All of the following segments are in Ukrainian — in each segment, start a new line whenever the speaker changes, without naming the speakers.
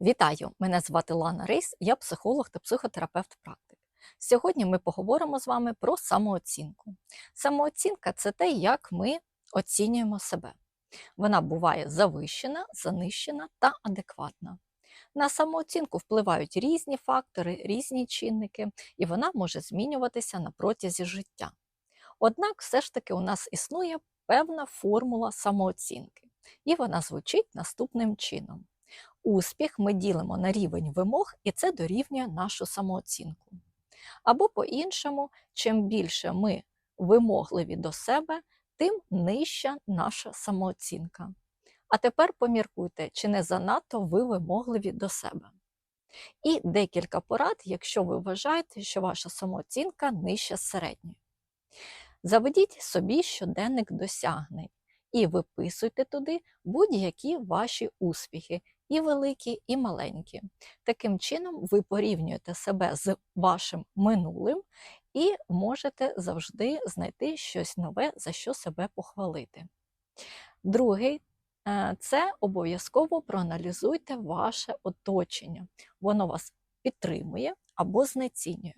Вітаю! Мене звати Лана Рейс, я психолог та психотерапевт практик. Сьогодні ми поговоримо з вами про самооцінку. Самооцінка це те, як ми оцінюємо себе. Вона буває завищена, занищена та адекватна. На самооцінку впливають різні фактори, різні чинники, і вона може змінюватися на протязі життя. Однак, все ж таки, у нас існує певна формула самооцінки, і вона звучить наступним чином. Успіх ми ділимо на рівень вимог, і це дорівнює нашу самооцінку. Або по-іншому, чим більше ми вимогливі до себе, тим нижча наша самооцінка. А тепер поміркуйте, чи не занадто ви вимогливі до себе. І декілька порад, якщо ви вважаєте, що ваша самооцінка нижча середньої. Заведіть собі щоденник досягнень і виписуйте туди будь-які ваші успіхи, і великі, і маленькі. Таким чином, ви порівнюєте себе з вашим минулим і можете завжди знайти щось нове, за що себе похвалити. Другий е, це обов'язково проаналізуйте ваше оточення. Воно вас підтримує або знецінює.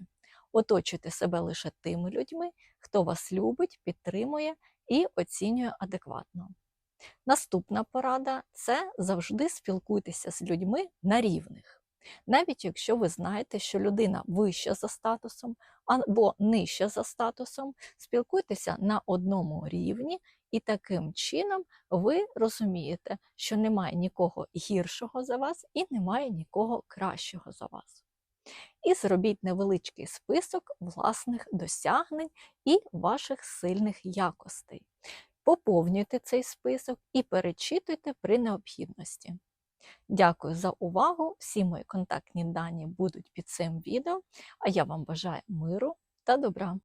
Оточуйте себе лише тими людьми, хто вас любить, підтримує і оцінює адекватно. Наступна порада це завжди спілкуйтеся з людьми на рівних. Навіть якщо ви знаєте, що людина вища за статусом або нижча за статусом, спілкуйтеся на одному рівні, і таким чином ви розумієте, що немає нікого гіршого за вас і немає нікого кращого за вас. І зробіть невеличкий список власних досягнень і ваших сильних якостей. Поповнюйте цей список і перечитуйте при необхідності. Дякую за увагу! Всі мої контактні дані будуть під цим відео, а я вам бажаю миру та добра.